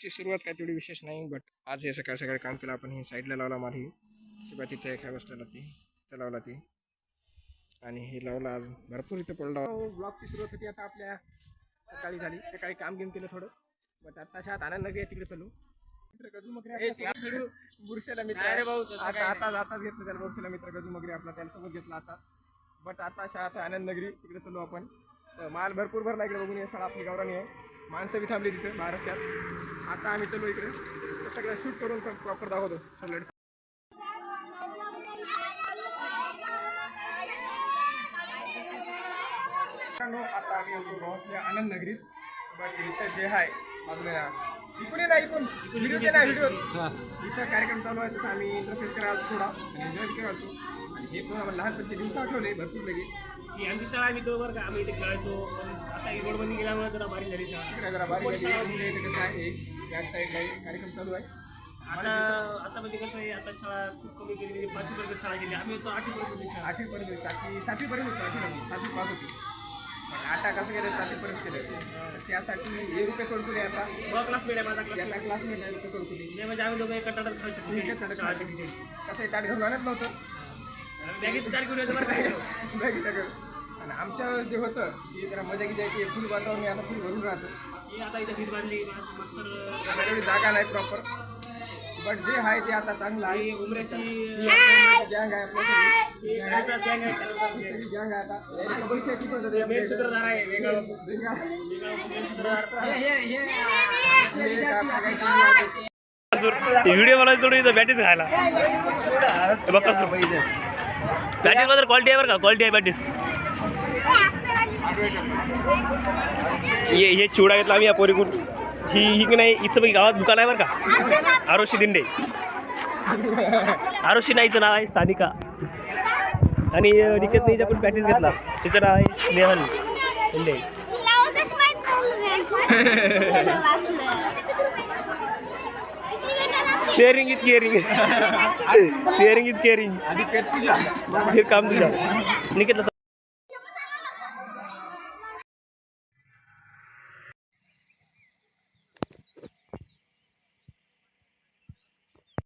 ब्लॉगची सुरुवात काय तेवढी विशेष नाही बट आज हे सकाळ सकाळी काम केलं आपण हे साईडला लावला मारी किंवा तिथे काय बसलेला ती तिथं लावला ती. आणि हे लावलं आज भरपूर इथं पडला. ब्लॉगची सुरुवात होती आता आपल्या सकाळी झाली. सकाळी काम गेम केलं थोडं. बट आता आत आनंद नगरी तिकडे चालू. मित्र सोबत. बुरशाला आता आता आताच घेतलं त्याला बुरशाला मित्र गजू मगरी आपला त्याच्यासोबत घेतला आता. बट आता शाळा आनंद नगरी. तिकडे चालू आपण. तर माल भरपूर भरला इकडे बघून ये शाळा आपली गावरानी आहे. माणसं बी थांबली तिथे महाराष्ट्रात. आता आम्ही चलो इकडे. सगळं शूट करून प्रॉपर दाखवतो. सगळं आता आम्ही होतो गावातल्या आनंद नगरीत. बट इथं जे आहे बाजूला इकडे नाही इकडून. व्हिडिओ केला व्हिडिओ इथं कार्यक्रम चालू आहे तसं आम्ही इंटरफेस करायला थोडा. एन्जॉय करायचो आणि हे पण आम्हाला लहानपणचे दिवस आठवले भरपूर लगे ही आमची शाळा आम्ही तो बरं का आम्ही इथे खेळायचो पण आता ही रोडबंदी केल्यामुळे जरा बारीक झाली शाळा. इकडे जरा बारीक झाली. इकडे इथं कसं आहे बॅक साईडला कार्यक्रम चालू आहे. आता आता म्हणजे कसं आहे आता शाळा खूप कमी केली म्हणजे पाचवीपर्यंत शाळा केली. आम्ही होतो आठवीपर्यंत शाळा. आठवीपर्यंत सातवी सातवीपर्यंत होतं आठवी सातवी पास होती. आता कसं केलं सातवीपर्यंत केलं त्यासाठी हे रुपये सोडकुले आता. क्लास आहे माझा क्लास याचा आहे रुपये नाही म्हणजे आम्ही दोघं एका ताटात खाऊ शकतो. कसं ताट घरून आणत नव्हतं. बॅगेत घेऊन येतो बरं आणि आमच्या वेळेस जे होतं की जरा मजा की जायची फुल वातावरण असं फुल भरून ही आता इथं भीत बांधली मास्तर जागा नाही प्रॉपर बट जे आहे ते आता चांगलं आहे ही उमऱ्याची गँग आहे ही गॅंग गँग आता शिकवतात हे मेन सूत्रधार वेगळा वेगळा. सूत्रधार हे. व्हिडिओ बनवायचं सोडून इथं बॅटीस खायला हे बघ कसं बॅटीस मात्र क्वालिटी आहे बरं का क्वालिटी आहे बॅटीस हे हे चिवडा घेतला आम्ही या पोरीकून ही ही की नाही हिचं बघ गावात दुकान आहे बरं का. आरोशी दिंडे. आरोशी नाहीचं नाव आहे सानिका. आणि निकेत नाही आपण पॅटीस घेतला. तिचं नाव आहे Snehal Dinde. Sharing is caring sharing is caring काम तुझ्या. निकेतला